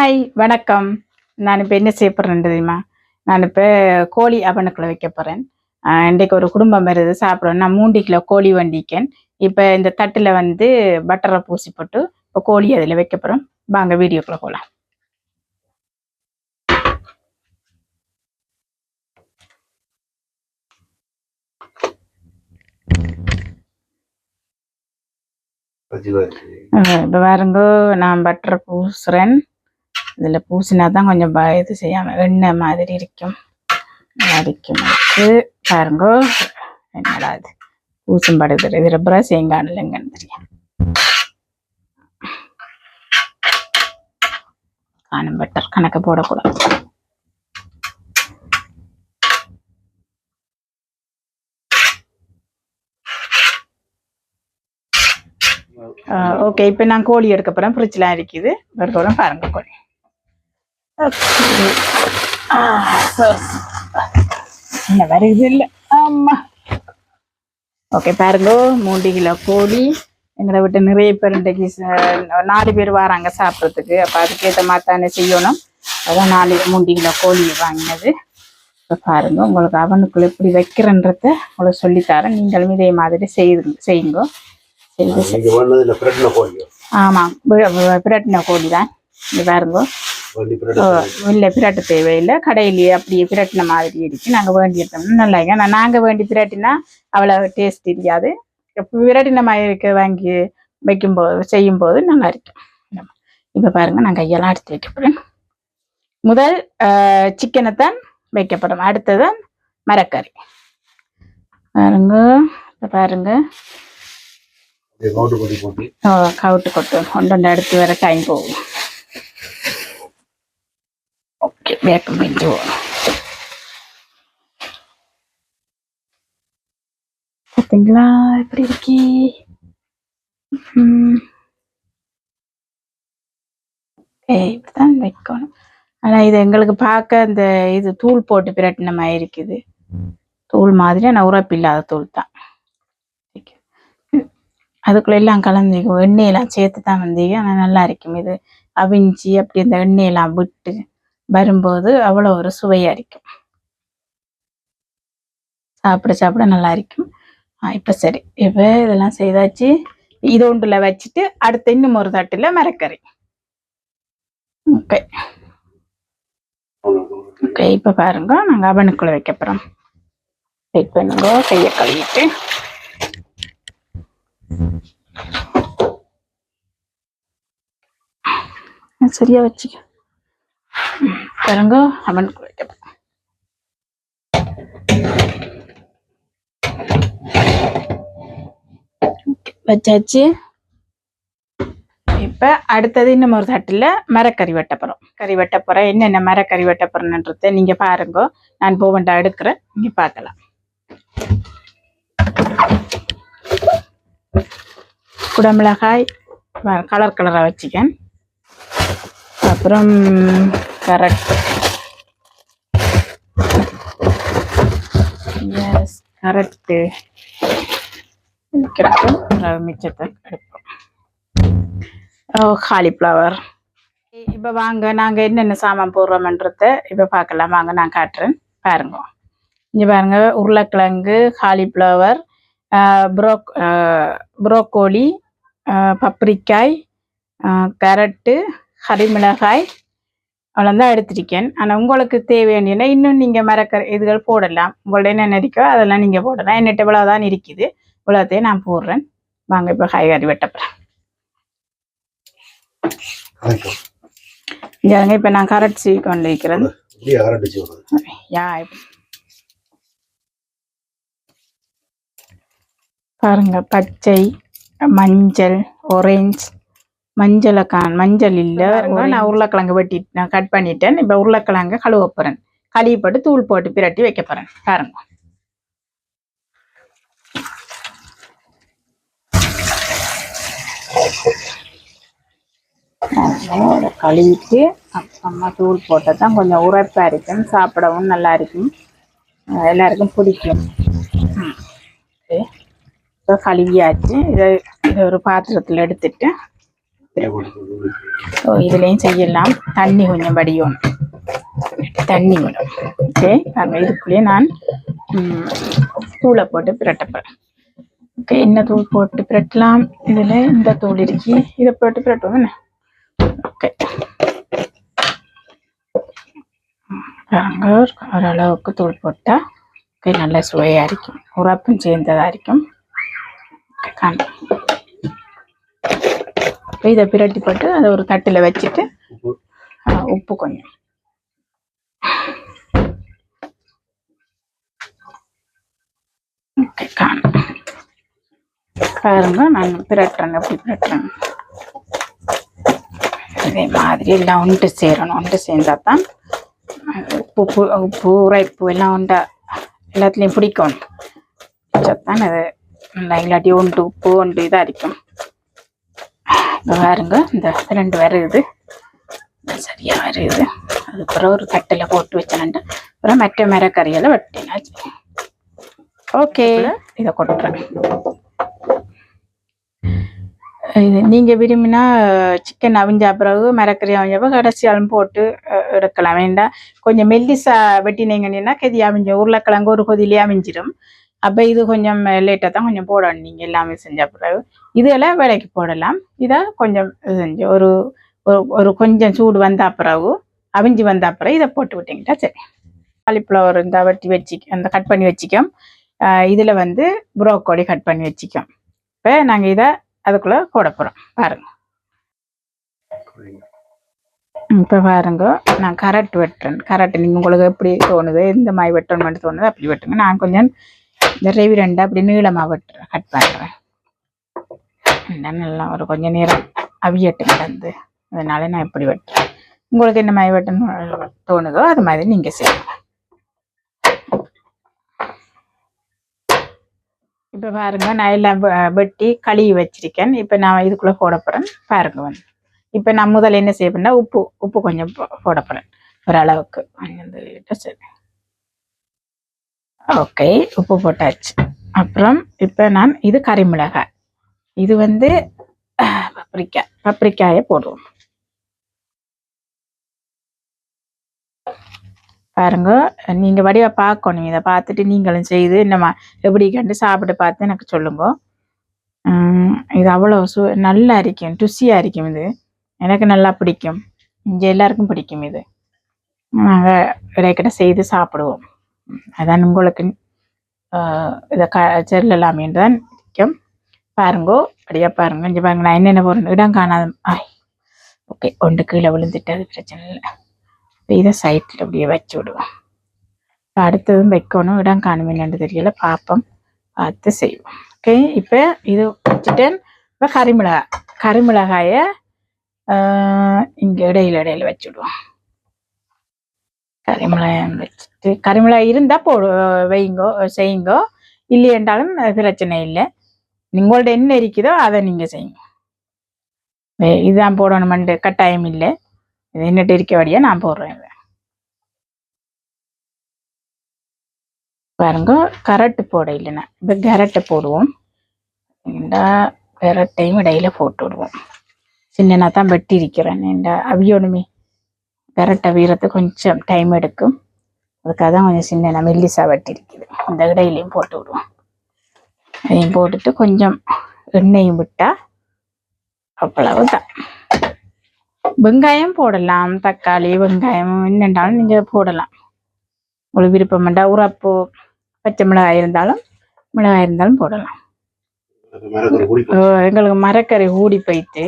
Hi வணக்கம். நான் இப்போ என்ன செய்ய போகிறேன் தெரியுமா? நான் இப்போ கோழி அவனுக்குள்ள வைக்க போகிறேன் இன்றைக்கு ஒரு குடும்பம் வருது சாப்பிட்றோம் நான் மூன்று கிலோ கோழி வண்டிக்கேன். இப்போ இந்த தட்டில் வந்து பட்டரை பூசி போட்டு இப்போ கோழி அதில் வைக்க போகிறோம் வாங்க வீடியோக்குள்ளே போகலாம் இப்போ பாருங்க நான் பட்டரை பூசுறேன். இதில் பூசினா தான் கொஞ்சம் ப- இது செய்யாமல் எண்ணெய் மாதிரி இருக்கும். அடிக்கும் வச்சு பாருங்க. என்னடா இது? பூசும் படுது இது ரப்பரா செய்யுங்கானில்லைங்கன்னு தெரியும். காணும் பட்டர் கணக்கு போடக்கூடாது. ஓகே. இப்போ நான் கோழி எடுக்க போகிறேன் ஃப்ரிட்ஜ்லாம் இருக்குது வருதோட பாருங்கள் கோழி. என்ன வருது இல்லை. ஆமா. ஓகே பாருங்க மூன்று கிலோ கோழி. எங்களை விட்டு நிறைய பேர் இன்றைக்கு நாலு பேர் வராங்க சாப்பிட்றதுக்கு. அப்போ அதுக்கேற்ற மாதிரி தானே செய்யணும். அதான் நாலு மூன்று கிலோ கோழி வாங்கினது. இப்போ பாருங்க உங்களுக்கு அவனுக்குள்ள எப்படி வைக்கிறன்றத உங்களுக்கு சொல்லித்தரேன். நீங்களும் இதே மாதிரி செய்து செய்யுங்க. ஆமாம் பிரட்டின கோழி தான் இது பாருங்க. இல்லை பிரட்ட தேவையில்லை. கடையிலேயே அப்படியே பிரட்டின மாதிரி இருக்கு. நாங்கள் வேண்டி எடுத்தோம்னா நல்லா இருக்கு. ஆனால் நாங்கள் வேண்டி பிரட்டினா அவ்வளோ டேஸ்ட் இப்ப பிரட்டின மாதிரி இருக்க வாங்கி வைக்கும்போது செய்யும்போது நல்லா இருக்கும் இப்போ பாருங்க நான் கையெல்லாம் எடுத்து வைக்க போகிறேன் முதல் சிக்கனை தான் வைக்க போகிறோம் அடுத்தது மரக்கறி. பாருங்க இப்ப பாருங்க. கவுட்டு கொட்டு கொண்டு அடுத்து வர டைம் போகும். ஓகே வேக்கம் பார்த்தீங்களா எப்படி இருக்கி ஏய் இப்படிதான் வைக்கணும். ஆனா இது எங்களுக்கு பார்க்க இந்த இது தூள் போட்டு பிரட்டின மாதிரி இருக்குது. தூள் மாதிரி ஆனால் உரப்பு இல்லாத தூள் தான். அதுக்குள்ள எல்லாம் கலந்துக்கும். எண்ணெயெல்லாம் சேர்த்து தான் வந்தீங்க. ஆனால் நல்லா இருக்கும். இது அவிஞ்சி அப்படி இந்த எண்ணெயெல்லாம் விட்டு வரும்போது அவ்வளோ ஒரு சுவையாக இருக்கும். சாப்பிட சாப்பிட நல்லா இருக்கும். இப்போ சரி. இப்போ இதெல்லாம் செய்தாச்சு. இது ஒன்றில் வச்சுட்டு அடுத்து இன்னும் ஒரு தட்டில் மரக்கறி. ஓகே. ஓகே இப்போ பாருங்க. நாங்கள் அவனுக்குள்ளே வைக்க போகிறோம் வெயிட் பண்ணுங்க. கையை கழுவிட்டு. சரியா வச்சுக்க. பாருங்க அவனுக்கு வைக்க வச்சாச்சு. இப்போ அடுத்தது இன்னும் ஒரு தட்டில் மரக்கறி வெட்ட கறி வெட்ட என்னென்ன மரக்கறி வெட்ட போறேன்றத நீங்க பாருங்க. நான் போவண்டா எடுக்கிறேன். நீங்க பார்க்கலாம் குடமிளகாய் கலர் கலராக வச்சுக்கேன். அப்புறம் கரெக்ட் எஸ் கரெக்டு மிச்சத்தை கிடைக்கும் ஓ காலிஃப்ளவர் இப்போ வாங்க நாங்கள் என்னென்ன சாமான் போடுறோமன்றத இப்போ பார்க்கலாம். வாங்க நான் காட்டுறேன். பாருங்க. இங்கே பாருங்க உருளைக்கிழங்கு காலிஃப்ளவர் ப்ரோக் ப்ரோக்கோலி பப்ரிக்காய் கேரட்டு கறிமிளகாய் அவ்வளோதான் எடுத்திருக்கேன். ஆனால் உங்களுக்கு தேவையான இன்னும் நீங்கள் மரக்கறி இதுகள் போடலாம். உங்கள்ட்ட என்ன இருக்கோ அதெல்லாம் நீங்கள் போடலாம். என்னட்ட இவ்வளோ தான் இருக்குது. இவ்வளோத்தையும் நான் போடுறேன். வாங்க இப்போ காய்கறி வெட்டப்போகிறேன் கணக்கம் இங்கே இப்போ நான் கரட் சீ கொண்டு வைக்கிறேன் யா பாருங்க பச்சை மஞ்சள் ஒரேஞ்ச் மஞ்சளை காண் மஞ்சள் இல்லை நான் உருளைக்கிழங்கு வெட்டி நான் கட் பண்ணிட்டேன். இப்போ உருளைக்கிழங்கு கழுவ போகிறேன் கழுவி போட்டு தூள் போட்டு பிரட்டி வைக்க போகிறேன் பாருங்க. கழுவிட்டு அப்புறமா தூள் போட்டால் தான் கொஞ்சம் உரைப்பாக இருக்கும். சாப்பிடவும் நல்லா இருக்கும். எல்லாருக்கும் பிடிக்கும். இப்போ கழுவியாச்சு இதை இதை ஒரு பாத்திரத்தில் எடுத்துட்டு ஓ இதுலேயும் செய்யலாம். தண்ணி கொஞ்சம் வடியும். தண்ணி விடும் ஓகே பாருங்க இதுக்குள்ளேயே நான் தூளை போட்டு பிரட்டப்பேன் ஓகே என்ன தூள் போட்டு பிரட்டலாம்? இதில் இந்த தூள் இருக்கு. இதை போட்டு பிரட்டுவோம் என்ன? ஓகே பாருங்க ஓரளவுக்கு தூள் போட்டால் ஓகே நல்ல சுவையாக இருக்கும். உரப்பும் சேர்ந்ததாக இருக்கும். காணும் இப்போ இதை பிரட்டி போட்டு அதை ஒரு தட்டில் வச்சுட்டு உப்பு கொஞ்சம். ஓகே காணும். பாருங்க நான் பிரட்டுறேங்க அப்படி பிரட்டுறேன் இதே மாதிரி எல்லாம் ஒன்று சேரணும். ஒன்று சேர்ந்தா தான் உப்பு உப்பு உரைப்பு எல்லாம் உண்டா? எல்லாத்துலேயும் பிடிக்கணும் தான் அது நல்லா இல்லாட்டி உண்டு உப்பு ஒன்று இதாக இருக்கும் இப்போ பாருங்க இந்த ரெண்டு வருது சரியாக சரியா வருது அதுக்கப்புறம் ஒரு தட்டில் போட்டு வச்சேன்ட்டு அப்புறம் மற்ற மரக்கறியெல்லாம் வெட்டினாச்சு. ஓகே. இதை கொட்டுறேன். இது நீங்கள் விரும்பினா சிக்கன் அவிஞ்ச பிறகு மரக்கறி அவிஞ்ச பிறகு கடைசியாலும் போட்டு எடுக்கலாம். வேண்டாம். கொஞ்சம் மெல்லிசா வெட்டினீங்கன்னா கதி அவிஞ்ச உருளைக்கிழங்கு ஒரு கொதிலே அவிஞ்சிடும் அப்போ இது கொஞ்சம் லேட்டாக தான் கொஞ்சம் போடணும். நீங்கள் எல்லாமே செஞ்ச பிறகு. இதெல்லாம் விலைக்கு போடலாம். இதை கொஞ்சம் செஞ்சு ஒரு ஒரு- கொஞ்சம் சூடு வந்த பிறகு அவிஞ்சு வந்த பிறகு இதை போட்டு விட்டீங்கன்னா சரி. காலிஃப்ளவர் இந்த வெட்டி வச்சு அந்த கட் பண்ணி வச்சுக்கோம். இதில் வந்து புரோக்கோடி கட் பண்ணி வச்சிக்கோம். இப்போ நாங்கள் இதை அதுக்குள்ளே போட போகிறோம். பாருங்க. இப்போ பாருங்க. நான் கரட் வெட்டுறேன். கரட் நீங்கள் உங்களுக்கு எப்படி தோணுது எந்த மாதிரி வெட்டணும்னு தோணுது அப்படி வெட்டுங்க. நான் கொஞ்சம் இந்த ரெவி ரெண்டை அப்படி நீளமாக வெட்டுறேன் கட் பண்ணுறேன் நல்லா ஒரு கொஞ்சம் நேரம் அவியட்டு கிடந்து அதனால நான் இப்படி வெட்டுறேன். உங்களுக்கு என்ன மாதிரி வெட்டணும் தோணுதோ அது மாதிரி நீங்கள் செய்யலாம் இப்போ பாருங்க நான் எல்லாம் வெ- வெட்டி கழுவி வச்சிருக்கேன். இப்போ நான் இதுக்குள்ளே போட போகிறேன் பாருங்க வந்து. இப்போ நான் முதல்ல என்ன செய்ய உப்பு உப்பு கொஞ்சம் போட போகிறேன் ஓரளவுக்கு அந்த சரி. ஓகே உப்பு போட்டாச்சு. அப்புறம் இப்போ நான் இது கறிமிளகாய் இது வந்து அஹ், பப்ரிக்காய் பப்ரிக்காயை போடுவோம் பாருங்க நீங்கள் வடிவா பார்க்கணும். இதை பார்த்துட்டு நீங்களும் செய்து என்னம்மா எப்படி கண்டு சாப்பிட்டு பார்த்து எனக்கு சொல்லுங்க. இது அவ்வளோ சு நல்லா இருக்கும் ருசியாக இருக்கும் இது. எனக்கு நல்லா பிடிக்கும். இங்கே எல்லாருக்கும் பிடிக்கும் இது. நாங்கள் இடைக்கிட்ட செய்து சாப்பிடுவோம். அதான் உங்களுக்கு இதை க செல்லலாமேன்னு தான் பிடிக்கும் பாருங்கோ அப்படியே பாருங்க. இங்கே பாருங்க நான் என்னென்ன போகிறேன் இடம் காணாத ஆய். ஓகே ஒன்று கீழே விழுந்துட்டு அது பிரச்சனை இல்லை. இதை சைட்டில் அப்படியே வச்சு விடுவோம். இப்போ அடுத்ததும் வைக்கணும். இடம் காணும் என்னன்னு தெரியல. பார்ப்போம். பார்த்து செய்வோம். ஓகே இப்போ இது வச்சுட்டேன் இப்போ கறிமிளகாய் கறிமிளகாயை இங்கே இடையில இடையில வச்சுடுவோம் கரிமிளகாயம் வச்சுட்டு கறிமிளகாய் இருந்தால் போடு வைங்கோ செய்யுங்கோ. இல்லையே என்றாலும் பிரச்சனை இல்லை. உங்களோட என்ன இருக்குதோ அதை நீங்கள் செய்யுங்க. இதுதான் போடணுமெண்டு கட்டாயம் இல்லை. இது என்னட்டு இருக்க வழியா நான் போடுறேன் பாருங்க கரட்டு போட இல்லைன்னா இப்போ கரட்டை போடுவோம். இந்த கரட்டையும் இடையில போட்டு விடுவோம். சின்னனா தான் வெட்டி இருக்கிறேன் இந்த அவியோனுமே கரட்டை வீரத்து கொஞ்சம் டைம் எடுக்கும். அதுக்காக தான் கொஞ்சம் சின்ன மெல்லிசா வெட்டி இருக்குது. இந்த இடையிலையும் போட்டு விடுவோம். அதையும் போட்டுட்டு கொஞ்சம் எண்ணெயும் விட்டா அவ்வளவுதான். வெங்காயம் போடலாம். தக்காளி வெங்காயம் என்னென்றாலும் நீங்கள் போடலாம். உங்களுக்கு விருப்பம் வேண்டாம் உரப்பு பச்சை மிளகாய் இருந்தாலும் மிளகாய் இருந்தாலும் போடலாம். எங்களுக்கு மரக்கறி ஊடி போயிட்டு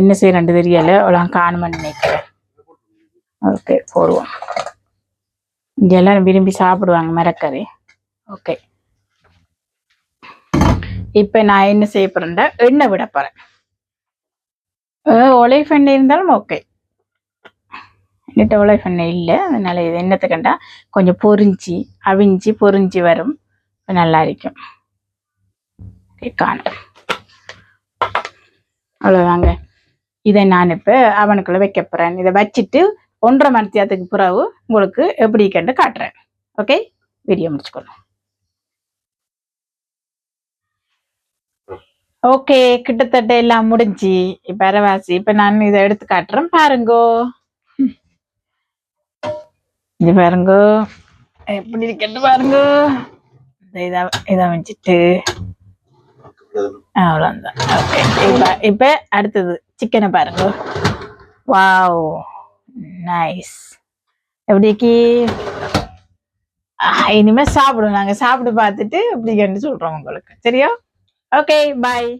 என்ன செய்யறேன்னு தெரியல. அவ்வளோ காணுமென்னு நினைக்கிறேன். ஓகே போடுவோம். இங்க எல்லாரும் விரும்பி சாப்பிடுவாங்க மரக்கறி ஓகே இப்போ நான் என்ன செய்ய போறேன்டா? எண்ணெய் விட போறேன். ஒலைஃப் எண்ணெய் இருந்தாலும் ஓகே என்கிட்ட ஒலைஃப் எண்ணெய் இல்லை. அதனால இது எண்ணத்துக்கண்டா கொஞ்சம் பொறிஞ்சி அவிஞ்சு பொறிஞ்சி வரும். நல்லா இருக்கும். காணும். அவ்வளோதாங்க இதை நான் இப்போ அவனுக்குள்ளே வைக்க போகிறேன் இதை வச்சுட்டு ஒன்றரை மணி நேரத்துக்கு பிறகு உங்களுக்கு எப்படி கண்டு காட்டுறேன். ஓகே வீடியோ முடிச்சுக்கணும் ஓகே கிட்டத்தட்ட எல்லாம் முடிஞ்சு. இப்ப அரவாசி இப்ப நான் இதை எடுத்து காட்டுறேன். பாருங்கோ. இது பாருங்கோ. எப்படி இருக்கட்டு பாருங்கோ. இதை இதை வச்சுட்டு. அவ்வளோதான் ஓகே இப்போ இப்போ அடுத்தது. சிக்கனை பாருங்க. வாவ் நைஸ் எப்படிக்கு இனிமே சாப்பிடுவோம் நாங்க சாப்பிட்டு பார்த்துட்டு இப்படி சொல்றோம் உங்களுக்கு. சரியா? Okay bye